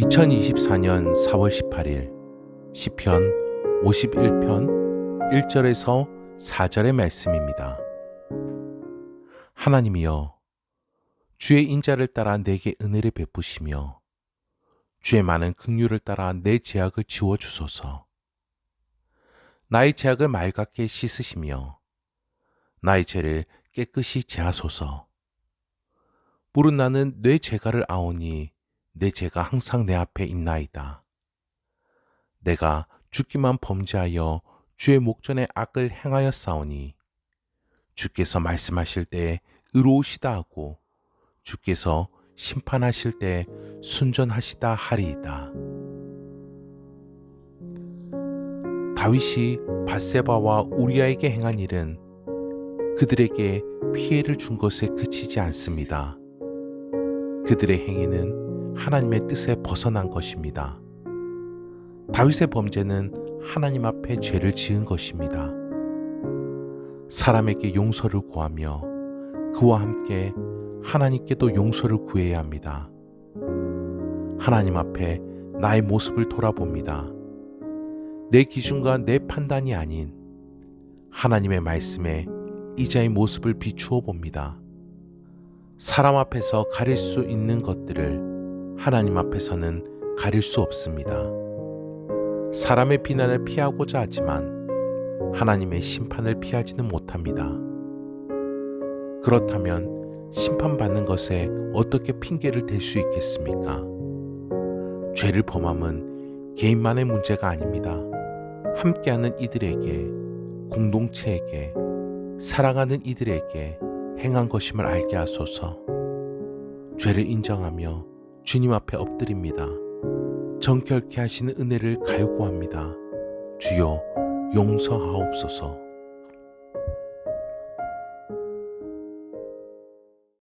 2024년 4월 18일 시편 51편 1절에서 4절의 말씀입니다. 하나님이여 주의 인자를 따라 내게 은혜를 베푸시며 주의 많은 긍휼을 따라 내 죄악을 지워 주소서. 나의 죄악을 맑게 씻으시며 나의 죄를 깨끗이 제하소서. 물은 나는 내 죄가를 아오니 내 죄가 항상 내 앞에 있나이다. 내가 죽기만 범죄하여 주의 목전에 악을 행하였사오니 주께서 말씀하실 때 의로우시다 하고 주께서 심판하실 때 순전하시다 하리이다. 다윗이 바세바와 우리아에게 행한 일은 그들에게 피해를 준 것에 그치지 않습니다. 그들의 행위는 하나님의 뜻에 벗어난 것입니다. 다윗의 범죄는 하나님 앞에 죄를 지은 것입니다. 사람에게 용서를 구하며 그와 함께 하나님께도 용서를 구해야 합니다. 하나님 앞에 나의 모습을 돌아봅니다. 내 기준과 내 판단이 아닌 하나님의 말씀에 이자의 모습을 비추어 봅니다. 사람 앞에서 가릴 수 있는 것들을 하나님 앞에서는 가릴 수 없습니다. 사람의 비난을 피하고자 하지만 하나님의 심판을 피하지는 못합니다. 그렇다면 심판받는 것에 어떻게 핑계를 댈 수 있겠습니까? 죄를 범함은 개인만의 문제가 아닙니다. 함께하는 이들에게, 공동체에게, 사랑하는 이들에게 행한 것임을 알게 하소서. 죄를 인정하며 주님 앞에 엎드립니다. 정결케 하시는 은혜를 갈구합니다. 주여 용서하옵소서.